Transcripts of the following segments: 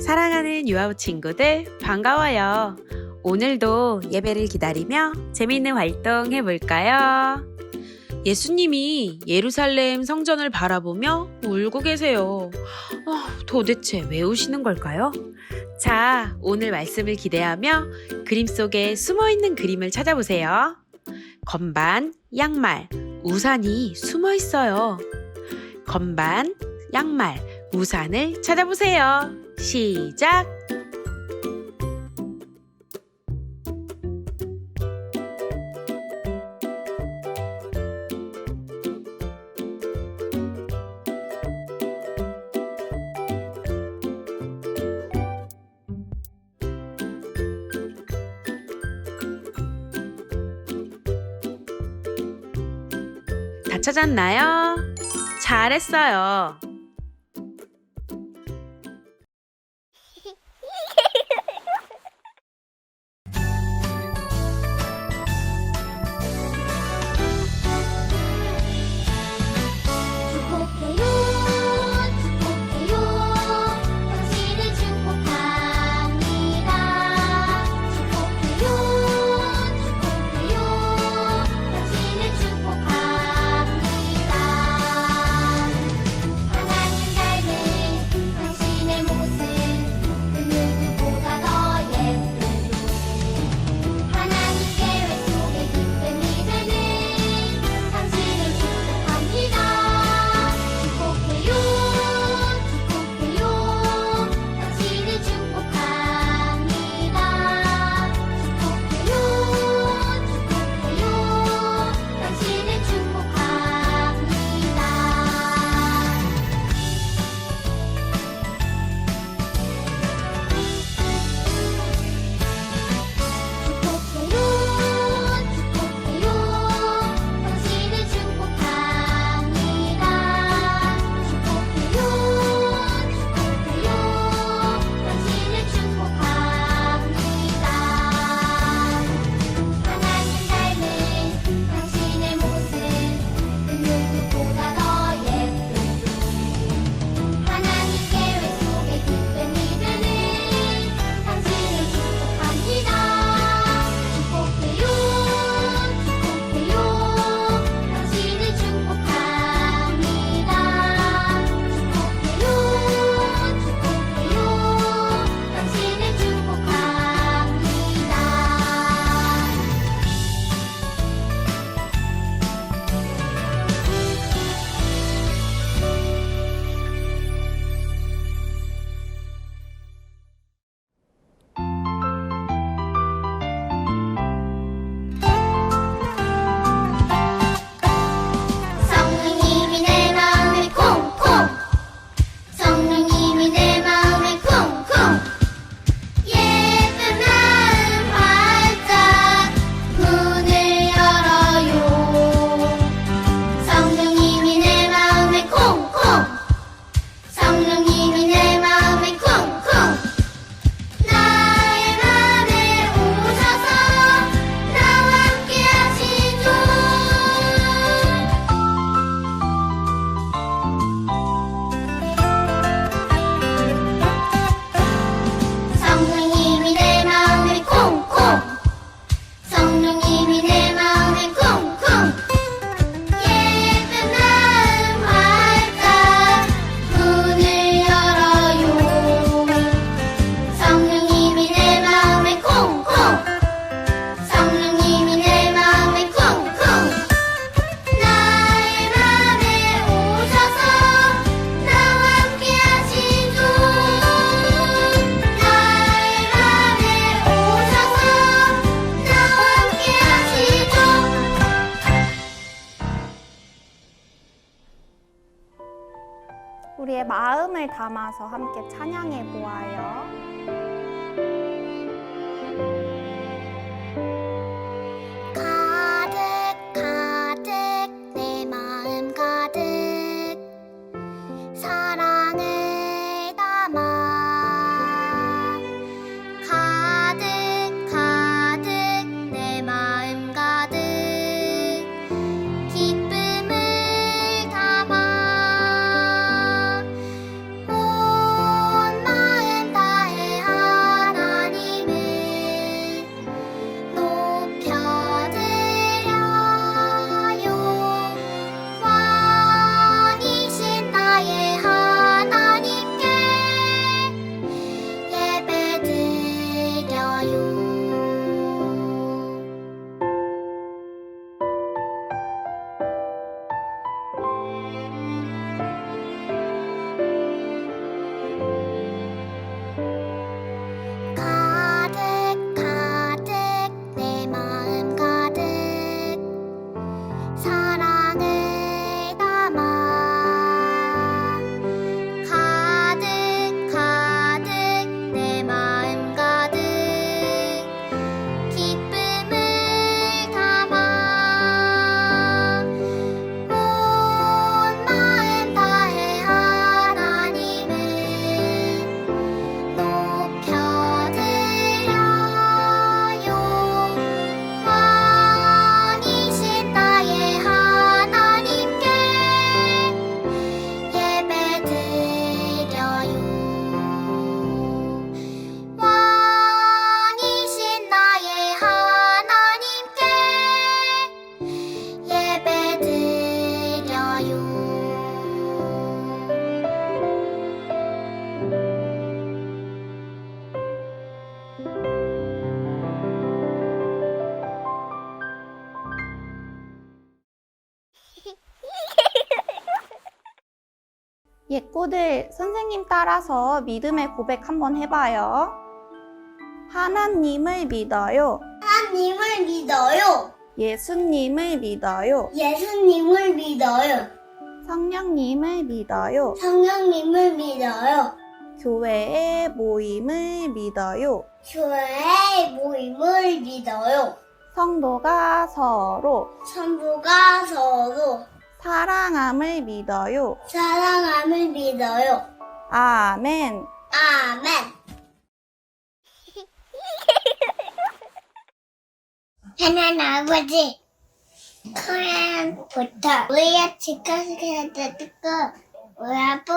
사랑하는 유아우 친구들 반가워요. 오늘도 예배를 기다리며 재미있는 활동 해볼까요? 예수님이 예루살렘 성전을 바라보며 울고 계세요. 어, 도대체 왜 우시는 걸까요? 자, 오늘 말씀을 기대하며 그림 속에 숨어 있는 그림을 찾아보세요. 건반, 양말, 우산이 숨어 있어요. 건반, 양말, 우산을 찾아보세요. 시작! 다 찾았나요? 잘했어요. 따라서 믿음의 고백 한번 해봐요. 하나님을 믿어요. 하나님을 믿어요. 예수님을 믿어요. 예수님을 믿어요. 성령님을 믿어요. 성령님을 믿어요. 교회의 모임을 믿어요. 교회의 모임을 믿어요. 성도가 서로 성부가 서로 사랑함을 믿어요. 사랑함을 믿어요. 아멘. 아멘. 하나님 아버지, 코란부터 우리의 지켜주기를 듣고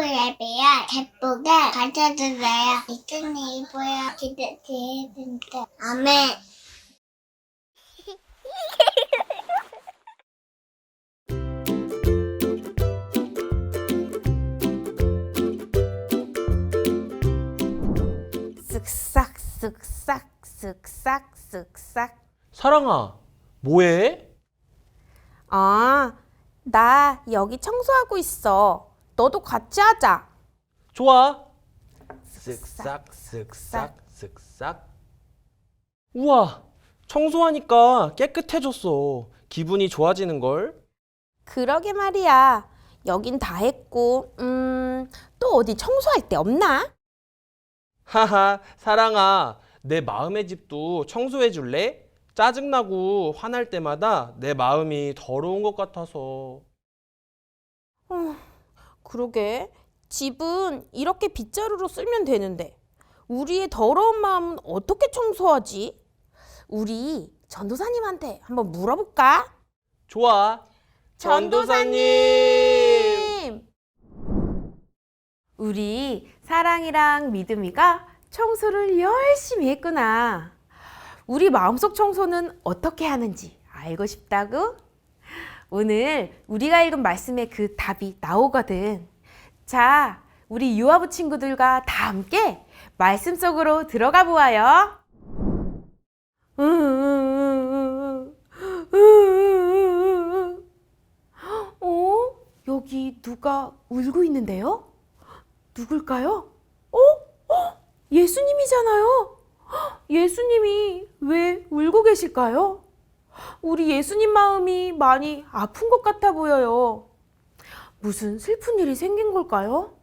예배야 기쁘게 가르쳐주세요. 이전에 이보야 기대되는데 아멘. 쓱싹 쓱싹 쓱싹. 사랑아, 뭐해? 아, 나 여기 청소하고 있어. 너도 같이 하자. 좋아. 쓱싹 쓱싹 쓱싹. 우와, 청소하니까 깨끗해졌어. 기분이 좋아지는 걸. 그러게 말이야. 여긴 다 했고, 음, 또 어디 청소할 데 없나? 하하, 사랑아, 내 마음의 집도 청소해 줄래? 짜증나고 화날 때마다 내 마음이 더러운 것 같아서. 그러게. 집은 이렇게 빗자루로 쓸면 되는데, 우리의 더러운 마음은 어떻게 청소하지? 우리 전도사님한테 한번 물어볼까? 좋아. 전도사님! 우리 사랑이랑 믿음이가 청소를 열심히 했구나. 우리 마음속 청소는 어떻게 하는지 알고 싶다고? 오늘 우리가 읽은 말씀에 그 답이 나오거든. 자, 우리 유아부 친구들과 다 함께 말씀 속으로 들어가 보아요. 어? 여기 누가 울고 있는데요? 누굴까요? 어? 어? 예수님이잖아요. 헉, 예수님이 왜 울고 계실까요? 우리 예수님 마음이 많이 아픈 것 같아 보여요. 무슨 슬픈 일이 생긴 걸까요?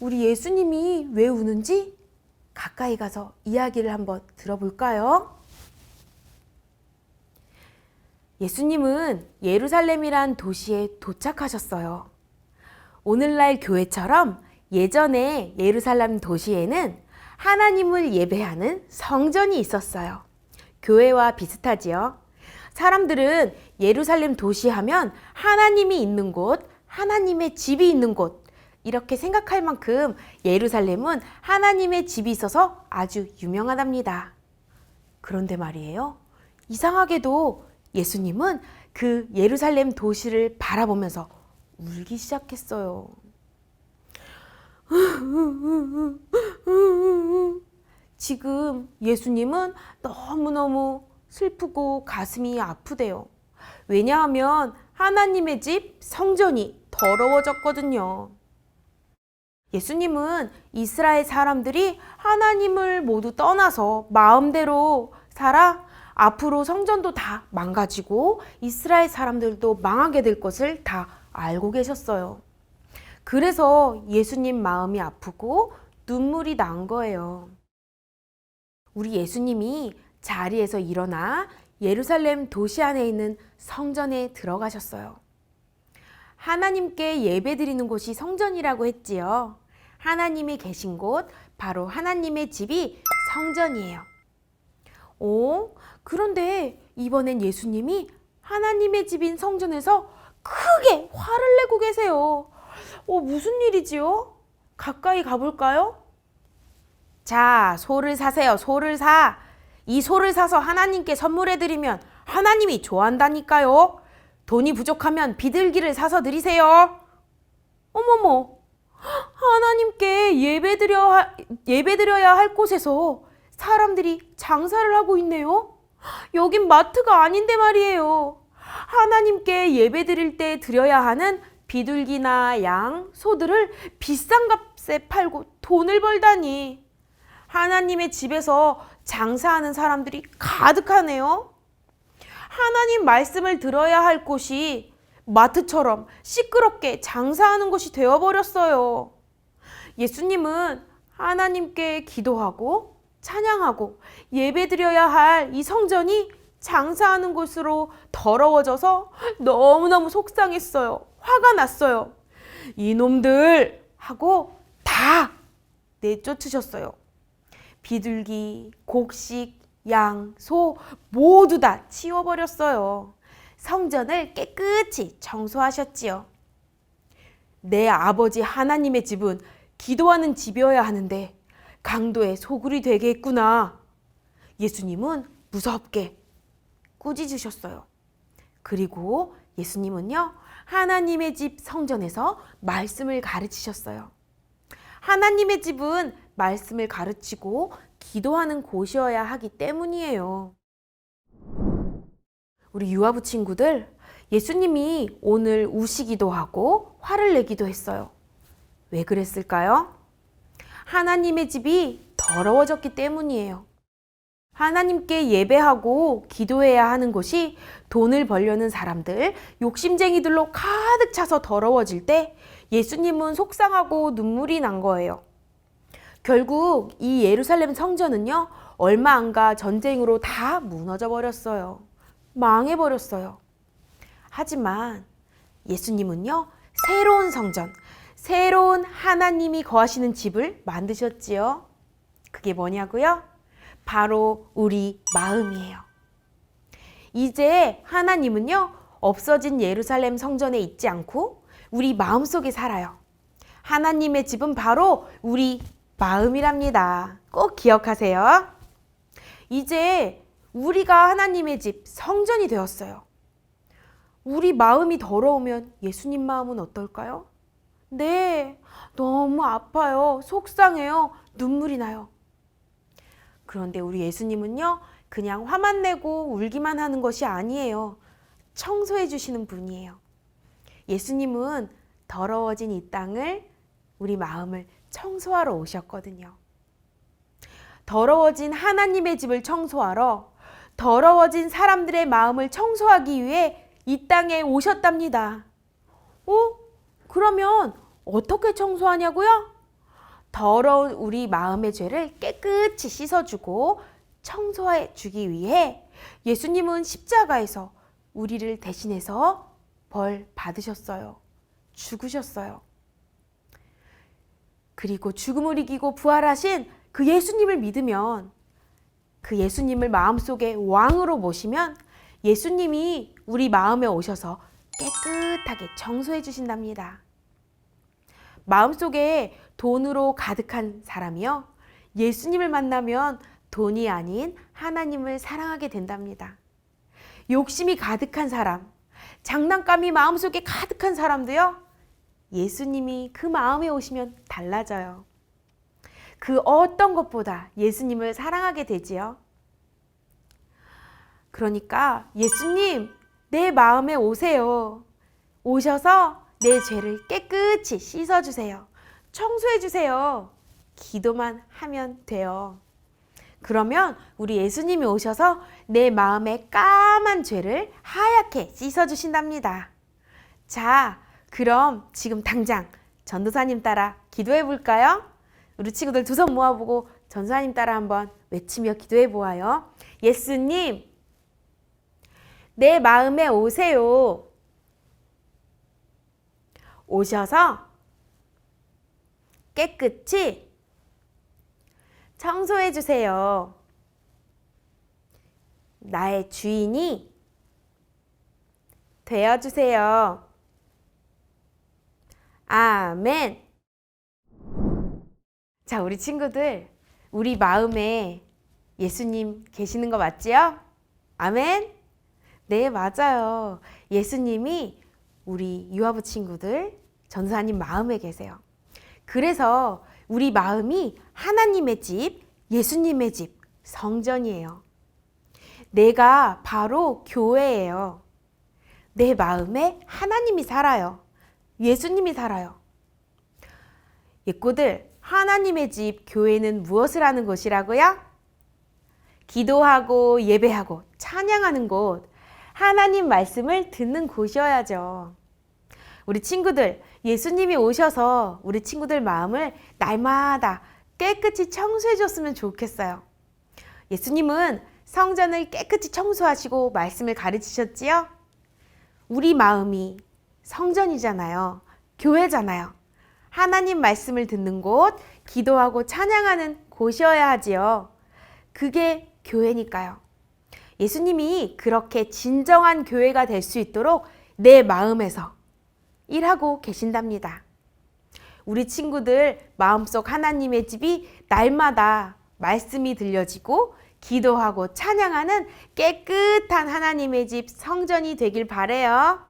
우리 예수님이 왜 우는지 가까이 가서 이야기를 한번 들어볼까요? 예수님은 예루살렘이란 도시에 도착하셨어요. 오늘날 교회처럼 예전에 예루살렘 도시에는 하나님을 예배하는 성전이 있었어요. 교회와 비슷하지요. 사람들은 예루살렘 도시 하면 하나님이 있는 곳, 하나님의 집이 있는 곳, 이렇게 생각할 만큼 예루살렘은 하나님의 집이 있어서 아주 유명하답니다. 그런데 말이에요. 이상하게도 예수님은 그 예루살렘 도시를 바라보면서 울기 시작했어요. 지금 예수님은 너무너무 슬프고 가슴이 아프대요. 왜냐하면 하나님의 집 성전이 더러워졌거든요. 예수님은 이스라엘 사람들이 하나님을 모두 떠나서 마음대로 살아 앞으로 성전도 다 망가지고 이스라엘 사람들도 망하게 될 것을 다 알고 계셨어요. 그래서 예수님 마음이 아프고 눈물이 난 거예요. 우리 예수님이 자리에서 일어나 예루살렘 도시 안에 있는 성전에 들어가셨어요. 하나님께 예배드리는 곳이 성전이라고 했지요. 하나님이 계신 곳, 바로 하나님의 집이 성전이에요. 오, 그런데 이번엔 예수님이 하나님의 집인 성전에서 크게 화를 내고 계세요. 어, 무슨 일이지요? 가까이 가볼까요? 자, 소를 사세요. 소를 사. 이 소를 사서 하나님께 선물해드리면 하나님이 좋아한다니까요. 돈이 부족하면 비둘기를 사서 드리세요. 어머머, 하나님께 예배드려 하- 예배드려야 할 곳에서 사람들이 장사를 하고 있네요. 여긴 마트가 아닌데 말이에요. 하나님께 예배드릴 때 드려야 하는 비둘기나 양, 소들을 비싼 값에 팔고 돈을 벌다니. 하나님의 집에서 장사하는 사람들이 가득하네요. 하나님 말씀을 들어야 할 곳이 마트처럼 시끄럽게 장사하는 곳이 되어버렸어요. 예수님은 하나님께 기도하고 찬양하고 예배드려야 할 이 성전이 장사하는 곳으로 더러워져서 너무너무 속상했어요. 화가 났어요. 이놈들 하고 다 내쫓으셨어요. 비둘기, 곡식, 양, 소 모두 다 치워버렸어요. 성전을 깨끗이 청소하셨지요. 내 아버지 하나님의 집은 기도하는 집이어야 하는데 강도의 소굴이 되겠구나. 예수님은 무섭게 꾸짖으셨어요. 그리고 예수님은요, 하나님의 집 성전에서 말씀을 가르치셨어요. 하나님의 집은 말씀을 가르치고 기도하는 곳이어야 하기 때문이에요. 우리 유아부 친구들, 예수님이 오늘 우시기도 하고 화를 내기도 했어요. 왜 그랬을까요? 하나님의 집이 더러워졌기 때문이에요. 하나님께 예배하고 기도해야 하는 곳이 돈을 벌려는 사람들, 욕심쟁이들로 가득 차서 더러워질 때 예수님은 속상하고 눈물이 난 거예요. 결국 이 예루살렘 성전은요, 얼마 안 가 전쟁으로 다 무너져 버렸어요. 망해 버렸어요. 하지만 예수님은요, 새로운 성전, 새로운 하나님이 거하시는 집을 만드셨지요. 그게 뭐냐고요? 바로 우리 마음이에요. 이제 하나님은요, 없어진 예루살렘 성전에 있지 않고 우리 마음 속에 살아요. 하나님의 집은 바로 우리 마음이랍니다. 꼭 기억하세요. 이제 우리가 하나님의 집 성전이 되었어요. 우리 마음이 더러우면 예수님 마음은 어떨까요? 네, 너무 아파요. 속상해요. 눈물이 나요. 그런데 우리 예수님은요, 그냥 화만 내고 울기만 하는 것이 아니에요. 청소해 주시는 분이에요. 예수님은 더러워진 이 땅을, 우리 마음을 청소하러 오셨거든요. 더러워진 하나님의 집을 청소하러, 더러워진 사람들의 마음을 청소하기 위해 이 땅에 오셨답니다. 어? 그러면 어떻게 청소하냐고요? 더러운 우리 마음의 죄를 깨끗이 씻어주고 청소해 주기 위해 예수님은 십자가에서 우리를 대신해서 벌 받으셨어요. 죽으셨어요. 그리고 죽음을 이기고 부활하신 그 예수님을 믿으면 그 예수님을 마음속에 왕으로 모시면 예수님이 우리 마음에 오셔서 깨끗하게 청소해 주신답니다. 마음속에 돈으로 가득한 사람이요. 예수님을 만나면 돈이 아닌 하나님을 사랑하게 된답니다. 욕심이 가득한 사람, 장난감이 마음속에 가득한 사람도요. 예수님이 그 마음에 오시면 달라져요. 그 어떤 것보다 예수님을 사랑하게 되지요. 그러니까 예수님, 내 마음에 오세요. 오셔서 내 죄를 깨끗이 씻어주세요. 청소해주세요. 기도만 하면 돼요. 그러면 우리 예수님이 오셔서 내 마음의 까만 죄를 하얗게 씻어주신답니다. 자, 그럼 지금 당장 전도사님 따라 기도해 볼까요? 우리 친구들 두 손 모아보고 전도사님 따라 한번 외치며 기도해 보아요. 예수님, 내 마음에 오세요. 오셔서 깨끗이 청소해 주세요. 나의 주인이 되어 주세요. 아멘. 자, 우리 친구들, 우리 마음에 예수님 계시는 거 맞지요? 아멘. 네, 맞아요. 예수님이 우리 유아부 친구들, 전사님 마음에 계세요. 그래서 우리 마음이 하나님의 집, 예수님의 집, 성전이에요. 내가 바로 교회예요. 내 마음에 하나님이 살아요. 예수님이 살아요. 예꼬들, 하나님의 집 교회는 무엇을 하는 곳이라고요? 기도하고 예배하고 찬양하는 곳, 하나님 말씀을 듣는 곳이어야죠. 우리 친구들, 예수님이 오셔서 우리 친구들 마음을 날마다 깨끗이 청소해 줬으면 좋겠어요. 예수님은 성전을 깨끗이 청소하시고 말씀을 가르치셨지요? 우리 마음이 성전이잖아요. 교회잖아요. 하나님 말씀을 듣는 곳, 기도하고 찬양하는 곳이어야 하지요. 그게 교회니까요. 예수님이 그렇게 진정한 교회가 될 수 있도록 내 마음에서 일하고 계신답니다. 우리 친구들 마음속 하나님의 집이 날마다 말씀이 들려지고 기도하고 찬양하는 깨끗한 하나님의 집 성전이 되길 바래요.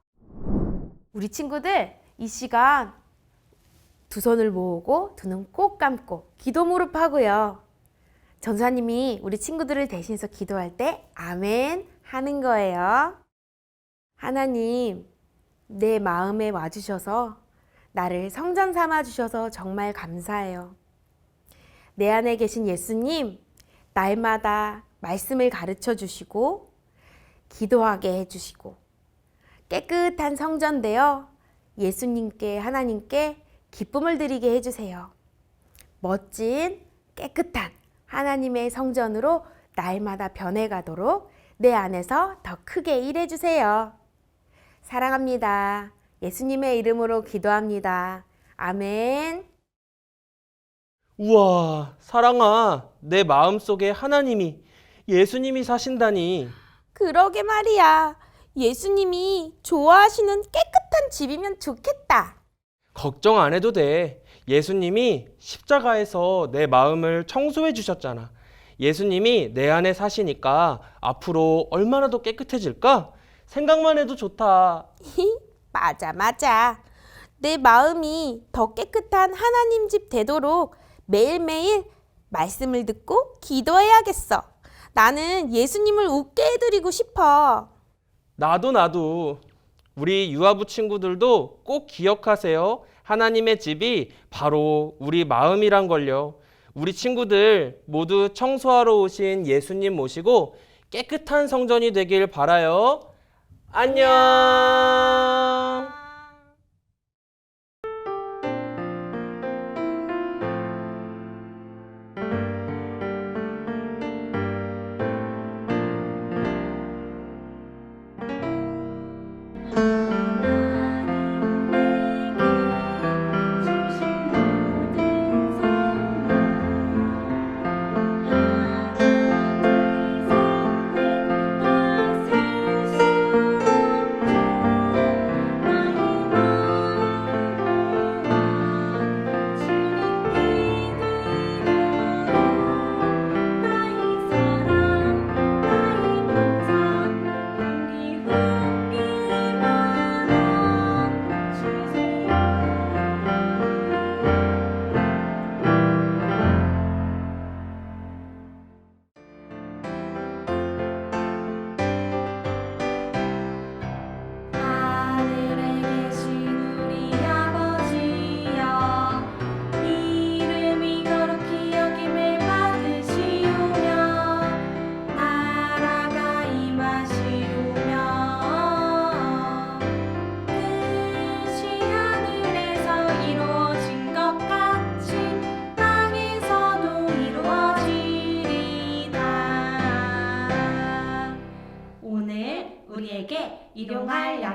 우리 친구들 이 시간 두 손을 모으고 두 눈 꼭 감고 기도 무릎 하고요. 전사님이 우리 친구들을 대신해서 기도할 때 아멘 하는 거예요. 하나님, 내 마음에 와주셔서 나를 성전 삼아 주셔서 정말 감사해요. 내 안에 계신 예수님, 날마다 말씀을 가르쳐 주시고, 기도하게 해주시고, 깨끗한 성전 되어 예수님께, 하나님께 기쁨을 드리게 해주세요. 멋진, 깨끗한 하나님의 성전으로 날마다 변해가도록 내 안에서 더 크게 일해주세요. 사랑합니다. 예수님의 이름으로 기도합니다. 아멘. 우와, 사랑아, 내 마음 속에 하나님이 예수님이 사신다니. 그러게 말이야. 예수님이 좋아하시는 깨끗한 집이면 좋겠다. 걱정 안 해도 돼. 예수님이 십자가에서 내 마음을 청소해 주셨잖아. 예수님이 내 안에 사시니까 앞으로 얼마나 더 깨끗해질까? 생각만 해도 좋다. 맞아, 맞아. 내 마음이 더 깨끗한 하나님 집 되도록 매일매일 말씀을 듣고 기도해야겠어. 나는 예수님을 웃게 해드리고 싶어. 나도 나도 우리 유아부 친구들도 꼭 기억하세요. 하나님의 집이 바로 우리 마음이란 걸요. 우리 친구들 모두 청소하러 오신 예수님 모시고 깨끗한 성전이 되길 바라요. 안녕.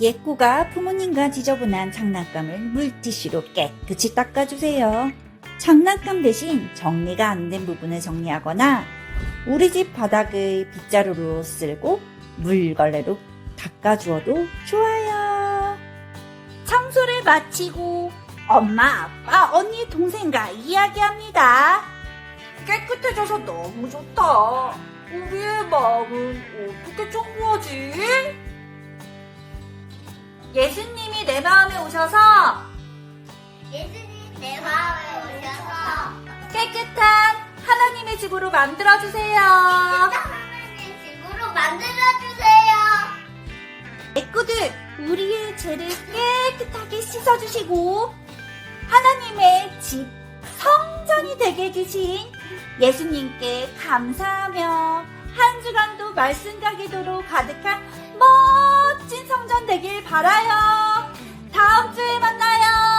예꾸가 부모님과 지저분한 장난감을 물티슈로 깨끗이 닦아주세요. 장난감 대신 정리가 안 된 부분을 정리하거나 우리 집 바닥을 빗자루로 쓸고 물걸레로 닦아주어도 좋아요. 청소를 마치고 엄마, 아빠, 언니, 동생과 이야기합니다. 깨끗해져서 너무 좋다. 우리의 마음은 어떻게 청소하지? 예수님이 내 마음에 오셔서 예수님 내 마음에 오셔서 깨끗한 하나님의 집으로 만들어 주세요. 하나님 집으로 만들어 주세요. 애꾸들 우리의 죄를 깨끗하게 씻어 주시고 하나님의 집 성전이 되게 해 주신 예수님께 감사하며 한 주간도 말씀과 기도로 가득한 멋 진 성전 되길 바라요. 다음 주에 만나요.